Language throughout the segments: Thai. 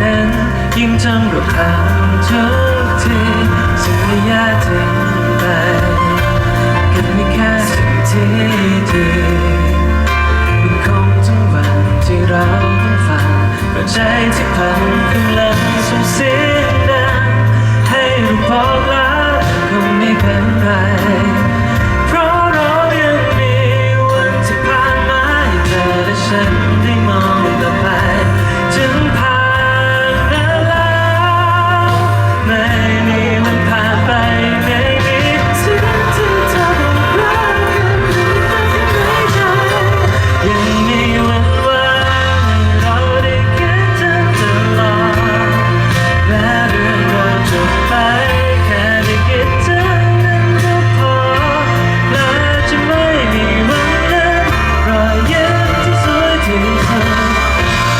นั้นยิ่งจำกับเราทุกทีสัญญาทิ้งไปกันไม่แค่สิ่งที่ดีมันคงทั้งวันที่เราต้องฝ่าปัจจัยที่พังกำลังสูญเสีย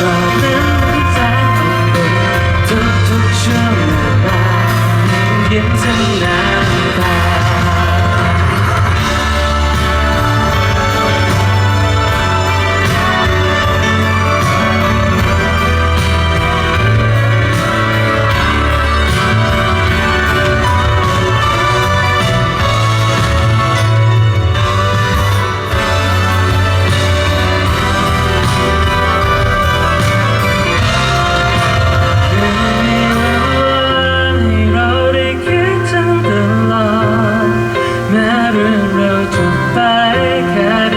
Stop เราจะไปแค่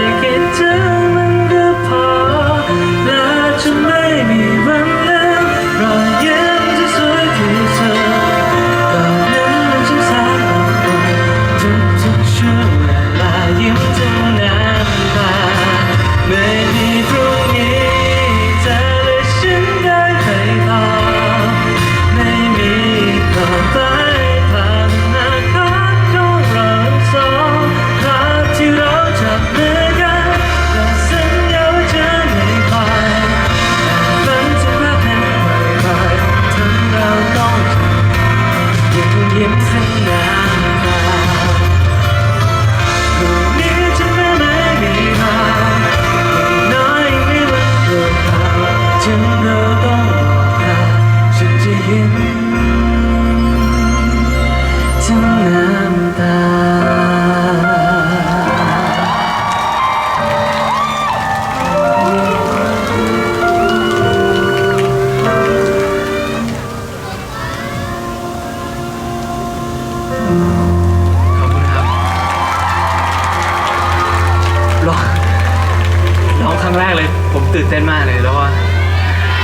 ตื่นเต้นมากเลยแล้วก็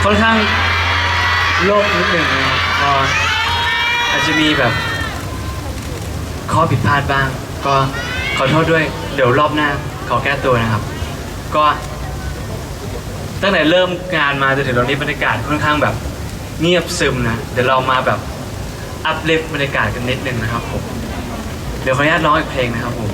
ค่อนข้างโลกนิดหนึ่งนะก็อาจจะมีแบบ ข้อผิดพลาดบ้าง ก็ขอโทษด้วยเดี๋ยวรอบหน้าขอแก้ตัวนะครับ ก็ตั้งแต่เริ่มงานมาจนถึงตอนนี้บรรยากาศค่อนข้างแบบเงียบซึมนะเดี๋ยวเรามาแบบอัพเลฟบรรยากาศกันนิดนึงนะครับผมเดี๋ยวขออนุญาตร้องอีกเพลงนะครับผม